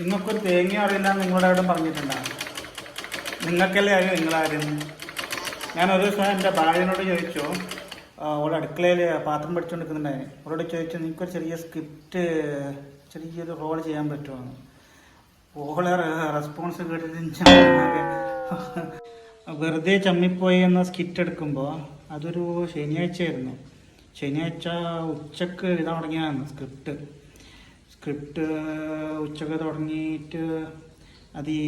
നിങ്ങൾക്കൊരു തേങ്ങ അറിയില്ല നിങ്ങളുടെ അവിടെ പറഞ്ഞിട്ടുണ്ടോ? നിങ്ങൾക്കല്ലേ അറിയോ ഞാൻ ഒരു ദിവസം എന്റെ ഭാര്യനോട് ചോദിച്ചു. ആ, അവളെ അടുക്കളയിൽ പാത്രം പഠിച്ചുകൊണ്ട് നിൽക്കുന്നുണ്ടായിരുന്നു അവളോട് ചോദിച്ചു നിങ്ങൾക്കൊരു ചെറിയ സ്ക്രിപ്റ്റ് ചെറിയൊരു റോൾ ചെയ്യാൻ പറ്റുമെന്ന് ഓളെ റെസ്പോൺസ് കേട്ടിട്ട് വെറുതെ ചമ്മിപ്പോയി എന്ന സ്കിറ്റ് എടുക്കുമ്പോൾ അതൊരു ശനിയാഴ്ചയായിരുന്നു. ശനിയാഴ്ച ഉച്ചയ്ക്ക് എഴുതാൻ തുടങ്ങിയതാണ് സ്ക്രിപ്റ്റ് സ്ക്രിപ്റ്റ് ഉച്ചയ്ക്ക് തുടങ്ങിയിട്ട് അത് ഈ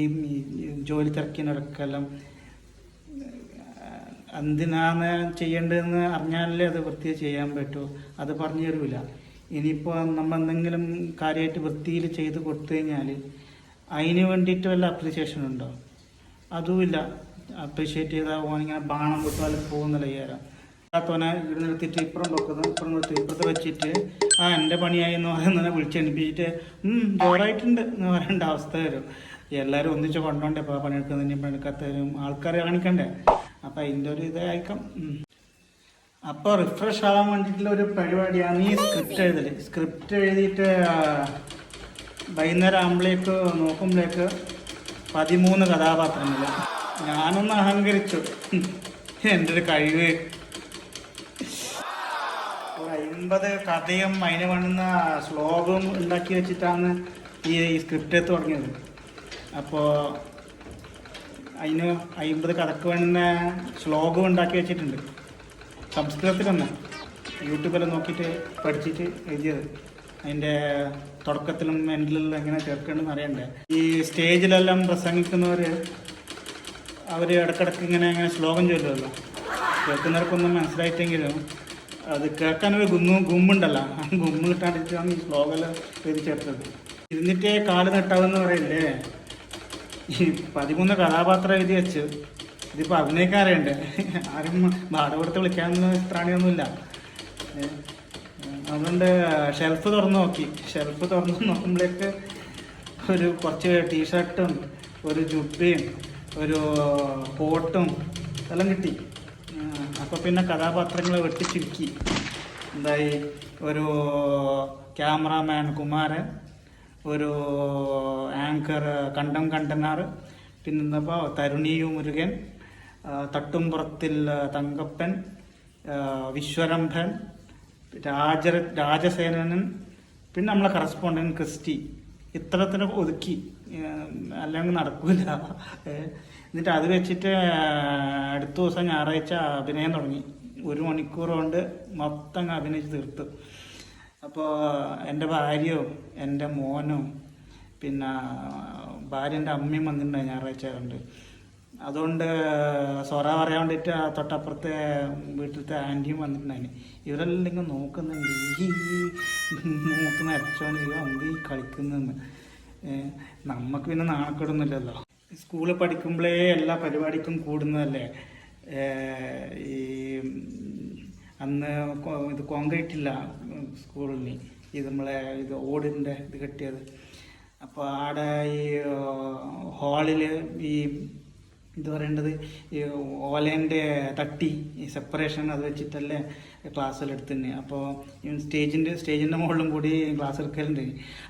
ജോലി തിരക്കിനിടക്കെല്ലാം എന്തിനാണ് ചെയ്യേണ്ടതെന്ന് അറിഞ്ഞാലേ അത് വൃത്തിയിൽ ചെയ്യാൻ പറ്റൂ. അത് പറഞ്ഞു തരൂല. ഇനിയിപ്പോൾ നമ്മൾ എന്തെങ്കിലും കാര്യമായിട്ട് വൃത്തിയിൽ ചെയ്ത് കൊടുത്തു കഴിഞ്ഞാൽ അതിന് വേണ്ടിയിട്ട് വല്ല അപ്രിസിയേഷൻ ഉണ്ടോ? അതുമില്ല. അപ്രീഷിയേറ്റ് ചെയ്താൽ ഇങ്ങനെ ബാണം കൊടുത്താൽ പോകുന്നില്ല ചെയ്യാരം അത്തോനെ ഇവിടെ നിർത്തിയിട്ട് ഇപ്പുറം വെക്കുന്നു ഇപ്പുറം നിർത്തി ഇപ്പുറത്ത് വെച്ചിട്ട് ആ എന്റെ പണിയായി എന്ന് പറയുന്നതിനെ വിളിച്ചെണിപ്പിച്ചിട്ട് ജോറായിട്ടുണ്ട് എന്ന് പറയേണ്ട അവസ്ഥ വരും. എല്ലാവരും ഒന്നിച്ച് കൊണ്ടോണ്ടേ ഇപ്പോൾ പണിയെടുക്കുന്നതിന് പണിയെടുക്കാത്തവരും ആൾക്കാരെ കാണിക്കണ്ടേ? അപ്പം അതിന്റെ ഒരു ഉം. അപ്പോൾ റിഫ്രഷ് ആവാൻ വേണ്ടിയിട്ടുള്ള ഒരു പരിപാടിയാണ് ഈ സ്ക്രിപ്റ്റ് എഴുതൽ സ്ക്രിപ്റ്റ് എഴുതിയിട്ട് വൈകുന്നേരം ആകുമ്പോഴേക്ക് നോക്കുമ്പോഴേക്ക് പതിമൂന്ന് കഥാപാത്രങ്ങൾ ഞാനൊന്ന് അഹങ്കരിച്ചു. എന്റെ ഒരു കഴിവ്. അമ്പത് കഥയും അതിന് വേണ്ടുന്ന ശ്ലോകവും ഉണ്ടാക്കി വെച്ചിട്ടാണ് ഈ സ്ക്രിപ്റ്റ് തുടങ്ങിയത്. അപ്പോൾ അതിന് അമ്പത് കഥക്ക് വേണ്ടുന്ന ശ്ലോകം ഉണ്ടാക്കി വെച്ചിട്ടുണ്ട്. സംസ്കൃതത്തിൽ തന്നെ. യൂട്യൂബിൽ നോക്കിയിട്ട് പഠിച്ചിട്ട് എഴുതിയത്. അതിന്റെ തുടക്കത്തിലും എൻഡിലും എങ്ങനെ ചേർക്കണമെന്ന് അറിയണ്ടേ? ഈ സ്റ്റേജിലെല്ലാം പ്രസംഗിക്കുന്നവർ അവർ ഇടക്കിടക്ക് ഇങ്ങനെ ഇങ്ങനെ ശ്ലോകം ചൊല്ലുമല്ലോ കേൾക്കുന്നവർക്കൊന്നും മനസ്സിലായിട്ടെങ്കിലും അത് കേൾക്കാനൊരു ഗുമ്മ ഗുമ്മുണ്ടല്ലോ ആ ഗുമ്മ് കിട്ടാണ്ടിട്ടാണ് ഈ ശ്ലോകം പേര് ചേർത്തത്. ഇരുന്നിട്ടേ കാൽ നെട്ടാവെന്ന് പറയില്ലേ? ഈ പതിമൂന്ന് കഥാപാത്രം എഴുതി വെച്ച് ഇതിപ്പോൾ അഭിനയിക്കാൻ അറിയണ്ടേ? ആരും ഭാടപുറത്ത് വിളിക്കാനൊന്നും ഇത്രാണിയൊന്നുമില്ല. അതുകൊണ്ട് ഷെൽഫ് തുറന്ന് നോക്കി. ഷെൽഫ് തുറന്ന് നോക്കുമ്പോഴേക്ക് ഒരു കുറച്ച് ടീഷർട്ടും ഒരു ജുബയും ഒരു കോട്ടും എല്ലാം കിട്ടി. അപ്പോൾ പിന്നെ കഥാപാത്രങ്ങൾ വെട്ടിച്ചുരുക്കി എന്തായി? ഒരു ക്യാമറാമാൻ കുമാരൻ ഒരു ആങ്കർ കണ്ടം കണ്ടനാർ പിന്നെന്തപ്പോൾ തരുണിയു മുരുകൻ തട്ടുംപുറത്തിൽ തങ്കപ്പൻ വിശ്വരംഭൻ രാജ രാജസേനൻ പിന്നെ നമ്മളെ കറസ്പോണ്ടൻ ക്രിസ്റ്റി. ഇത്തരത്തിന് ഒതുക്കി അല്ലെങ്കിൽ നടക്കൂല. എന്നിട്ട് അത് വെച്ചിട്ട് അടുത്ത ദിവസം ഞായറാഴ്ച അഭിനയം തുടങ്ങി. ഒരു മണിക്കൂർ കൊണ്ട് മൊത്തം അഭിനയിച്ച് തീർത്തു. അപ്പോൾ എന്റെ ഭാര്യയോ എന്റെ മോനോ പിന്നെ ഭാര്യന്റെ അമ്മയും വന്നിട്ടുണ്ടായി ഞായറാഴ്ച കണ്ട് അതുകൊണ്ട് സൊറ പറയാൻ വേണ്ടിയിട്ട് തൊട്ടപ്പുറത്തെ വീട്ടിലത്തെ ആന്റിയും വന്നിട്ടുണ്ടായിന് ഇവരെല്ലാം ഇങ്ങനെ നോക്കുന്നുണ്ട്. ഈ മൂത്ത് നരച്ചോണ്ട് ഇവ എന്ത് ഈ കളിക്കുന്നെന്ന്. നമുക്ക് പിന്നെ നാണക്കേടൊന്നുമില്ലല്ലോ. സ്കൂളിൽ പഠിക്കുമ്പോഴേ എല്ലാ പരിപാടിക്കും കൂടുന്നതല്ലേ? ഈ അന്ന് ഇത് കോൺക്രീറ്റ് ഇല്ല സ്കൂളിൽ ഇത് നമ്മളെ ഇത് ഓടിന്റെ ഇത് കെട്ടിയത്. അപ്പോൾ ആടെ ഈ ഹാളിൽ ഈ ഇത് പറയേണ്ടത്? ഈ ഓലേന്റെ തട്ടി ഈ സെപ്പറേഷൻ അത് വെച്ചിട്ടല്ലേ ക്ലാസ്സിൽ എടുത്തിരുന്നത് അപ്പോൾ സ്റ്റേജിന്റെ സ്റ്റേജിന്റെ മുകളിലും കൂടി ക്ലാസ് എടുക്കലുണ്ട്.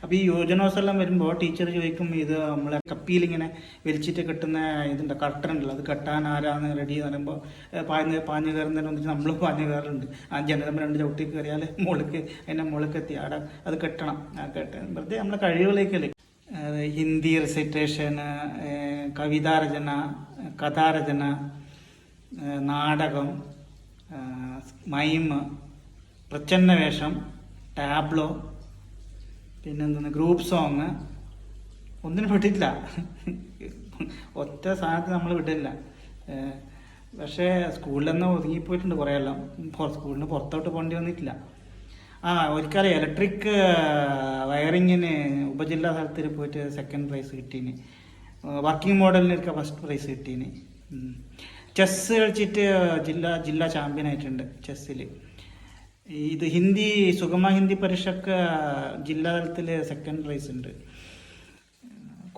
അപ്പോൾ ഈ യോജനോസെല്ലാം വരുമ്പോൾ ടീച്ചർ ചോദിക്കും ഇത് നമ്മളെ കപ്പിയിൽ ഇങ്ങനെ വലിച്ചിട്ട് കെട്ടുന്ന ഇതുണ്ട്? കട്ടർ ഉണ്ടല്ലോ. അത് കെട്ടാൻ ആരാന്ന് റെഡി എന്ന് പറയുമ്പോൾ പാഞ്ഞ് പാഞ്ഞ് കയറുന്നതിന് ഒന്നിച്ച് നമ്മൾ പാഞ്ഞ് കയറുന്നുണ്ട് ആ ജനതം രണ്ട് ചവിട്ടി കയറിയാൽ മുകളിലേക്ക് അതിന്റെ മുകളിലേക്ക് എത്തി. അവിടെ അത് കെട്ടണം. ആ കെട്ട വെറുതെ നമ്മളെ കഴിവുകളേക്കല്ലേ ഹിന്ദി ഹിന്ദി കവിതാ കവിതാരചന കഥാരചന നാടകം മൈമ് പ്രച്ഛന്ന വേഷം ടാബ്ലോ പിന്നെന്താണ് ഗ്രൂപ്പ് സോങ്. ഒന്നിനും വിട്ടില്ല ഒറ്റ സാധനത്തിന് നമ്മൾ വിട്ടില്ല പക്ഷേ സ്കൂളിൽ നിന്ന് ഒതുങ്ങിപ്പോയിട്ടുണ്ട് കുറേ എല്ലാം സ്കൂളിന് പുറത്തോട്ട് പോകേണ്ടി വന്നിട്ടില്ല. ആ ഒരിക്കലും ഇലക്ട്രിക് വയറിങ്ങിന് ഉപജില്ലാ തലത്തിൽ പോയിട്ട് സെക്കൻഡ് പ്രൈസ് കിട്ടീന്. വർക്കിംഗ് മോഡലിനൊക്കെ ഫസ്റ്റ് പ്രൈസ് കിട്ടീന്. ചെസ് കളിച്ചിട്ട് ജില്ലാ ജില്ലാ ചാമ്പ്യൻ ആയിട്ടുണ്ട് ചെസ്സിൽ ഇത് ഹിന്ദി സുഗമ ഹിന്ദി പരീക്ഷയ്ക്ക് ജില്ലാ തലത്തിൽ സെക്കൻഡ് പ്രൈസ് ഉണ്ട്.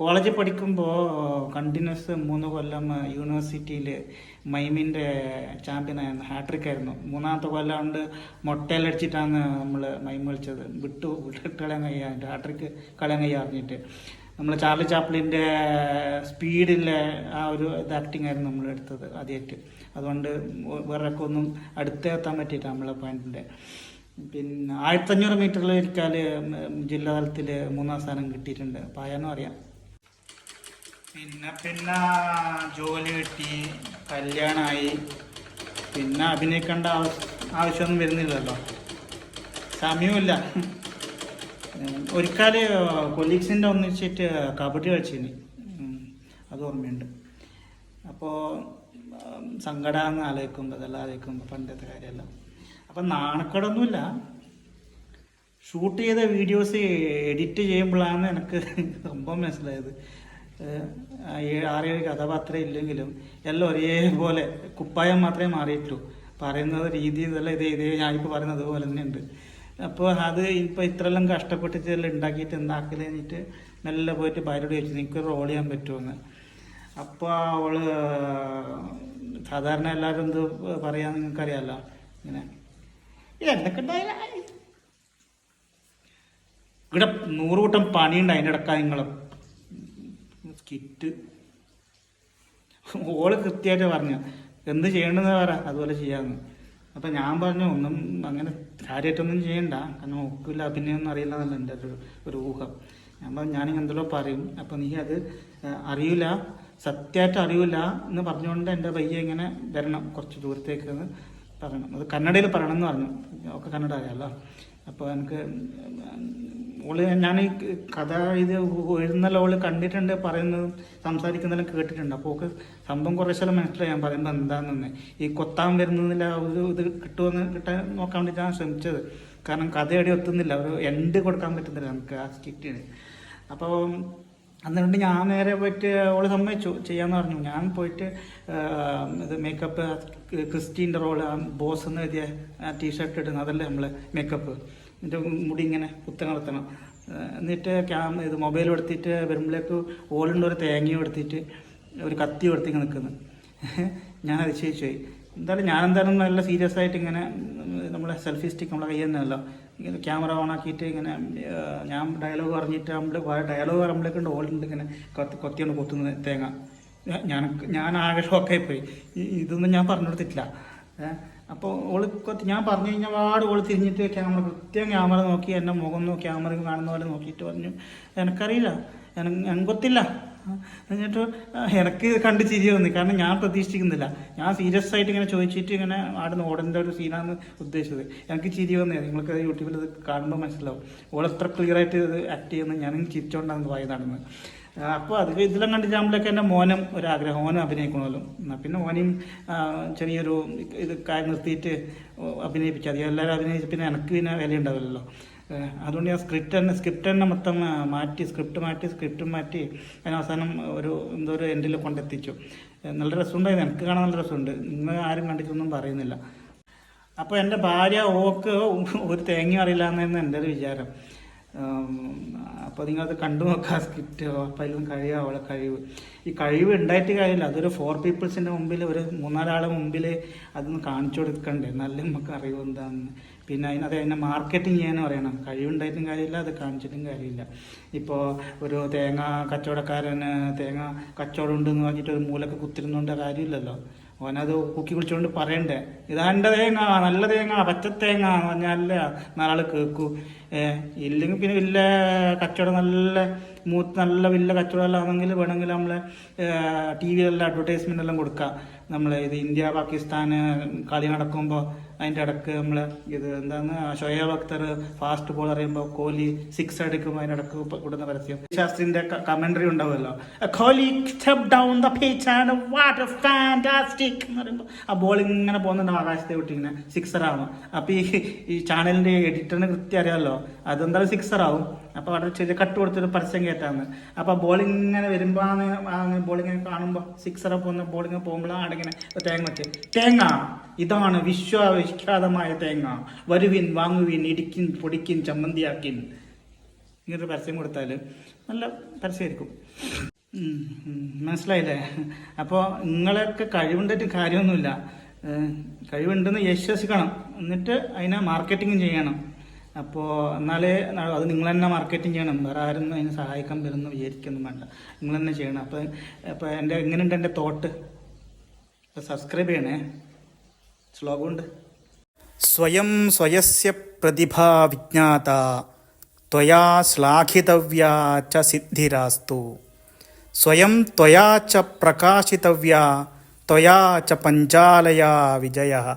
കോളേജിൽ പഠിക്കുമ്പോൾ കണ്ടിന്യൂസ് മൂന്ന് കൊല്ലം യൂണിവേഴ്സിറ്റിയിൽ മൈമിന്റെ ചാമ്പ്യനായിരുന്നു ഹാട്രിക് ആയിരുന്നു മൂന്നാമത്തെ കൊല്ലം കൊണ്ട് നമ്മൾ മൈം കളിച്ചത്. വിട്ടു വിട്ടിട്ട് കളയാൻ കഴിയാൻ ഹാട്രിക്ക് കളയാൻ കഴിയാ അറിഞ്ഞിട്ട് നമ്മൾ ചാർലി ചാപ്ലിന്റെ സ്പീഡിലെ ആ ഒരു ഇത് ആക്ടിങ് ആയിരുന്നു നമ്മൾ എടുത്തത് ആദ്യമായിട്ട് അതുകൊണ്ട് വേറെ ഒന്നും അടുത്തെത്താൻ പറ്റിയിട്ട് നമ്മളെ പോയിന്റിന്റെ പിന്നെ ആയിരത്തഞ്ഞൂറ് മീറ്ററിൽ ഇരിക്കാൽ ജില്ലാ തലത്തിൽ മൂന്നാം സ്ഥാനം കിട്ടിയിട്ടുണ്ട്. പായാനും അറിയാം. പിന്നെ പിന്നെ ജോലി കിട്ടി കല്യാണമായി പിന്നെ അഭിനയിക്കേണ്ട ആവശ്യ ആവശ്യമൊന്നും വരുന്നില്ലല്ലോ. സമയമില്ല ഒരിക്കൽ കൊലീഗ്സിന്റെ ഒന്നിച്ചിട്ട് കബഡി കളിച്ചിന്. അത് ഓർമ്മയുണ്ട്. അപ്പോൾ സങ്കടമെന്ന് ആലോചിക്കുമ്പോൾ അതെല്ലാം ആലോചിക്കുമ്പോൾ പണ്ടത്തെ കാര്യമല്ല. അപ്പം നാണക്കേടൊന്നുമില്ല. ഷൂട്ട് ചെയ്ത വീഡിയോസ് എഡിറ്റ് ചെയ്യുമ്പോഴാണ് എനിക്ക് സംഭവം മനസ്സിലായത്. ആറേഴ് കഥാപാത്രം ഇല്ലെങ്കിലും എല്ലാം ഒരേപോലെ കുപ്പായം മാത്രമേ മാറിയിട്ടുള്ളൂ. പറയുന്നത് രീതി ഇതെല്ലാം ഇതേ ഇതേ ഞാനിപ്പോൾ പറയുന്നത് അതുപോലെ തന്നെ ഉണ്ട് അപ്പോൾ അത് ഇപ്പോൾ ഇത്രയെല്ലാം കഷ്ടപ്പെട്ടിട്ട് ഇതെല്ലാം ഉണ്ടാക്കിയിട്ട് എന്താക്കൽ കഴിഞ്ഞിട്ട് മെല്ലെ പോയിട്ട് ഭാര്യയോട് ചോദിച്ചു നിനക്ക് റോൾ ചെയ്യാൻ പറ്റുമെന്ന് അപ്പോൾ അവൾ സാധാരണ എല്ലാവരും എന്ത് പറയാന്ന് നിങ്ങൾക്കറിയാമല്ലോ ഇങ്ങനെ എന്തൊക്കെ ഉണ്ടായാലും ഇവിടെ നൂറ് കൂട്ടം പണിയുണ്ട് അതിന്റെ ഇടക്കാ നിങ്ങൾ സ്കിറ്റ്. ഓൾ കൃത്യമായിട്ട് പറഞ്ഞു എന്ത് ചെയ്യണമെന്ന് പറ അതുപോലെ ചെയ്യാമെന്ന് അപ്പം ഞാൻ പറഞ്ഞു ഒന്നും അങ്ങനെ കാര്യമായിട്ടൊന്നും ചെയ്യണ്ട. കാരണം ഒക്കില്ല അഭിനയമൊന്നും അറിയില്ല എന്നല്ല എന്റെ ഒരു ഒരു ഊഹം. ഞാൻ പറഞ്ഞു ഞാനിങ്ങനെ എന്തെല്ലോ പറയും. അപ്പം നീ അത് അറിയില്ല സത്യമായിട്ട് അറിയില്ല എന്ന് പറഞ്ഞുകൊണ്ട് എന്റെ പയ്യെ ഇങ്ങനെ വരണം കുറച്ച് ദൂരത്തേക്ക് പറയണം. അത് കന്നഡയിൽ പറയണം എന്ന് പറഞ്ഞു. ഒക്കെ കന്നഡ അറിയാമല്ലോ അപ്പോൾ എനിക്ക് ഓൾ ഞാൻ ഈ കഥ ഇത് എഴുതുന്നല്ലോ ഓൾ കണ്ടിട്ടുണ്ട് പറയുന്നതും സംസാരിക്കുന്നതെല്ലാം കേട്ടിട്ടുണ്ട്. അപ്പോൾ ഓക്ക് സംഭവം കുറേശ്ശെല്ലാം മനസ്സിലായി. ഞാൻ പറയുമ്പോൾ എന്താണെന്ന് ഈ കൊത്താൻ വരുന്നതിൽ ആ ഒരു ഇത് കിട്ടുമെന്ന് കിട്ടാൻ നോക്കാൻ വേണ്ടിയിട്ടാണ് ശ്രമിച്ചത്. കാരണം കഥയടി ഒത്തുന്നില്ല ഒരു എൻഡ് കൊടുക്കാൻ പറ്റുന്നില്ല നമുക്ക് ആ സ്കിറ്റിന്. അപ്പോൾ എന്നിട്ട് ഞാൻ നേരെ പോയിട്ട് അവൾ സമ്മതിച്ചു. ചെയ്യാമെന്ന് പറഞ്ഞു. ഞാൻ പോയിട്ട് ഇത് മേക്കപ്പ് ക്രിസ്റ്റീന്റെ റോൾ ബോസ് എന്ന് എഴുതിയ ടീഷർട്ട് ഇടുന്നത് അതല്ലേ നമ്മൾ മേക്കപ്പ് എന്നിട്ട് മുടി ഇങ്ങനെ കുത്തി നടത്തണം. എന്നിട്ട് ക്യാം ഇത് മൊബൈൽ എടുത്തിട്ട് വരുമ്പോഴേക്ക് ഓളുണ്ട് ഒരു തേങ്ങയും എടുത്തിട്ട് ഒരു കത്തി എടുത്തിങ്ങനെ നിൽക്കുന്നു. ഞാൻ അതിശയിച്ചു പോയി. എന്തായാലും ഞാൻ എന്തായാലും നല്ല സീരിയസ് ആയിട്ട് ഇങ്ങനെ നമ്മളെ സെൽഫി സ്റ്റിക്ക് നമ്മളെ കയ്യിൽ നിന്നല്ലോ ഇങ്ങനെ ക്യാമറ ഓൺ ആക്കിയിട്ട് ഇങ്ങനെ ഞാൻ ഡയലോഗ് പറഞ്ഞിട്ട് നമ്മൾ ഡയലോഗ് പറയുമ്പോഴേക്കുണ്ട് ഓളുണ്ട് ഇങ്ങനെ കത്തി കൊത്തിയാണ് കൊത്തുന്നത് തേങ്ങ. ഞാൻ ഞാൻ ആകെ ഷോക്കായി പോയി. ഇതൊന്നും ഞാൻ പറഞ്ഞു കൊടുത്തിട്ടില്ല. അപ്പോൾ ഓൾ ഞാൻ പറഞ്ഞു കഴിഞ്ഞാൽ വാട് ഓൾ തിരിഞ്ഞിട്ട് ക്യാമറ കൃത്യം ക്യാമറ നോക്കി എന്റെ മുഖം നോക്കി ക്യാമറ കാണുന്ന പോലെ നോക്കിയിട്ട് പറഞ്ഞു. എനിക്കറിയില്ല. എന- എനിക്കൊത്തില്ല എന്നിട്ട് എനിക്ക് കണ്ട് ചിരി വന്നു. കാരണം ഞാൻ പ്രതീക്ഷിക്കുന്നില്ല. ഞാൻ സീരിയസ് ആയിട്ട് ഇങ്ങനെ ചോദിച്ചിട്ട് ഇങ്ങനെ ആടുന്ന് ഓടേണ്ട ഒരു സീനാണ് ഉദ്ദേശിച്ചത്. എനിക്ക് ചിരി വന്നേ. നിങ്ങൾക്ക് യൂട്യൂബിൽ ഇത് കാണുമ്പോൾ മനസ്സിലാവും. ഓൾ എത്ര ക്ലിയർ ആയിട്ട് ആക്ട് ചെയ്യുന്നത് ഞാൻ ചിരിച്ചോണ്ടാണ് വായി അപ്പോൾ അത് ഇതിലെല്ലാം കണ്ടിട്ടാകുമ്പോഴേക്ക് എന്റെ മോനും ഒരാഗ്രഹം മോനും അഭിനയിക്കണമല്ലോ. എന്നാ പിന്നെ മോനെയും ചെറിയൊരു ഇത് കാര്യം നിർത്തിയിട്ട് അഭിനയിപ്പിച്ചാൽ മതി. എല്ലാവരും അഭിനയിച്ച് പിന്നെ എനിക്ക് പിന്നെ വില ഉണ്ടാവില്ലല്ലോ അതുകൊണ്ട് ഞാൻ സ്ക്രിപ്റ്റ് തന്നെ സ്ക്രിപ്റ്റ് തന്നെ മൊത്തം മാറ്റി സ്ക്രിപ്റ്റ് മാറ്റി സ്ക്രിപ്റ്റ് മാറ്റി അതിന് അവസാനം ഒരു എന്തോ ഒരു എൻഡിൽ കൊണ്ടെത്തിച്ചു. നല്ല രസമുണ്ടായിരുന്നു. എനിക്ക് കാണാൻ നല്ല രസമുണ്ട്. നിങ്ങൾ ആരും കണ്ടിട്ടൊന്നും പറയുന്നില്ല. അപ്പോൾ എന്റെ ഭാര്യ ഓക്ക് ഒരു തേങ്ങ അറിയില്ല എന്നായിരുന്നു എന്റെ ഒരു വിചാരം. അപ്പോൾ നിങ്ങളത് കണ്ടു നോക്കുക സ്കിറ്റ് അപ്പോൾ അതിലും കഴിയുക അവളെ കഴിവ്. ഈ കഴിവ് ഉണ്ടായിട്ട് കാര്യമില്ല. അതൊരു ഫോർ പീപ്പിൾസിന്റെ മുമ്പിൽ ഒരു മൂന്നാലാളെ മുമ്പിൽ അതൊന്ന് കാണിച്ചു കൊടുക്കണ്ടേ? നല്ല നമുക്ക് അറിവ് എന്താണെന്ന് പിന്നെ അതിനത് അതിനെ മാർക്കറ്റിംഗ് ചെയ്യാനും അറിയണം. കഴിവുണ്ടായിട്ടും കാര്യമില്ല അത് കാണിച്ചിട്ടും കാര്യമില്ല. ഇപ്പോൾ ഒരു തേങ്ങ കച്ചവടക്കാരന് തേങ്ങ കച്ചവടം ഉണ്ടെന്ന് പറഞ്ഞിട്ട് ഒരു മൂലക്ക് കുത്തിരുന്നുകൊണ്ട് കാര്യമില്ലല്ലോ. ഓനത് കുക്കി കുളിച്ചുകൊണ്ട് പറയണ്ടേ? ഇതാണ്ട തേങ്ങ നല്ല തേങ്ങ പച്ച തേങ്ങ എന്ന് പറഞ്ഞാൽ നാലാൾ കേൾക്കൂ ഇല്ലെങ്കിൽ പിന്നെ വലിയ കച്ചവടം നല്ല മൂത്ത് നല്ല വലിയ കച്ചവടമെല്ലാം ആണെങ്കിൽ വേണമെങ്കിൽ നമ്മളെ ടി വിയിലെല്ലാം അഡ്വർടൈസ്മെന്റ് എല്ലാം കൊടുക്കാം. നമ്മൾ ഇത് ഇന്ത്യ പാകിസ്ഥാൻ കളി നടക്കുമ്പോൾ അതിന്റെ ഇടയ്ക്ക് നമ്മൾ ഇത് എന്താണ് ഷൊയേബ് അക്തർ ഫാസ്റ്റ് ബോൾ അറിയുമ്പോൾ കോഹ്ലി സിക്സ് അടിക്കുമ്പോൾ അതിന്റെ ഇടയ്ക്ക് കൊടുക്കുന്ന പരസ്യം. ശാസ്ത്രിന്റെ കമന്ററി ഉണ്ടാവുമല്ലോ. Kohli step down the pitch and what fantastic എന്ന് പറയുമ്പോൾ ആ ബോൾ ഇങ്ങനെ പോകുന്നുണ്ട് ആകാശത്തെ വിട്ടിങ്ങനെ. സിക്സർ ആവും അപ്പോൾ ഈ ഈ ചാനലിന്റെ എഡിറ്ററിന് കൃത്യം അറിയാമല്ലോ അതെന്തായാലും സിക്സർ ആവും. അപ്പോൾ അവിടെ ചെറിയ കട്ട് കൊടുത്തൊരു പരസ്യം കയറ്റാന്ന് അപ്പോൾ ബോളിംഗ് ഇങ്ങനെ വരുമ്പോഴാണ് ബോളിംഗ് കാണുമ്പോ സിക്സർ പോകുന്ന ബോളിംഗ് പോകുമ്പോഴാണ് ഇങ്ങനെ തേങ്ങ വെച്ച്. തേങ്ങ ഇതാണ് വിശ്വവിഖ്യാതമായ തേങ്ങ. വരുവിൻ വാങ്ങുവിൻ ഇടിക്കിൻ പൊടിക്കിൻ ചമ്മന്തിയാക്കിൻ. ഇങ്ങനൊരു പരസ്യം കൊടുത്താൽ നല്ല പരസ്യമായിരിക്കും. മനസ്സിലായില്ലേ? അപ്പോൾ നിങ്ങളൊക്കെ കഴിവുണ്ടായിട്ട് കാര്യമൊന്നുമില്ല. കഴിവുണ്ടെന്ന് വിശ്വസിക്കണം. എന്നിട്ട് അതിനെ മാർക്കറ്റിംഗ് ചെയ്യണം. അപ്പോൾ എന്നാലേ അത് നിങ്ങൾ തന്നെ മാർക്കറ്റിംഗ് ചെയ്യണം. വേറെ ആരും അതിന് സഹായിക്കാൻ വരുമെന്ന് വിചാരിക്കൊന്നും വേണ്ട. നിങ്ങൾ തന്നെ ചെയ്യണം. അപ്പോൾ അപ്പോൾ എന്റെ എങ്ങനെയുണ്ട് എന്റെ തോട്ട് സബ്സ്ക്രൈബ് ചെയ്യണേ. ശ്ലോകമുണ്ട്. സ്വയം സ്വയസ്യ പ്രതിഭാ വിജ്ഞാത ത്വയാ ശ്ലാഘിതവ്യാ ച സിദ്ധിരാസ്തു. സ്വയം ത്വയാ ച പ്രകാശിതവ്യാ ത്വയാ ച പഞ്ചാലയാ വിജയ.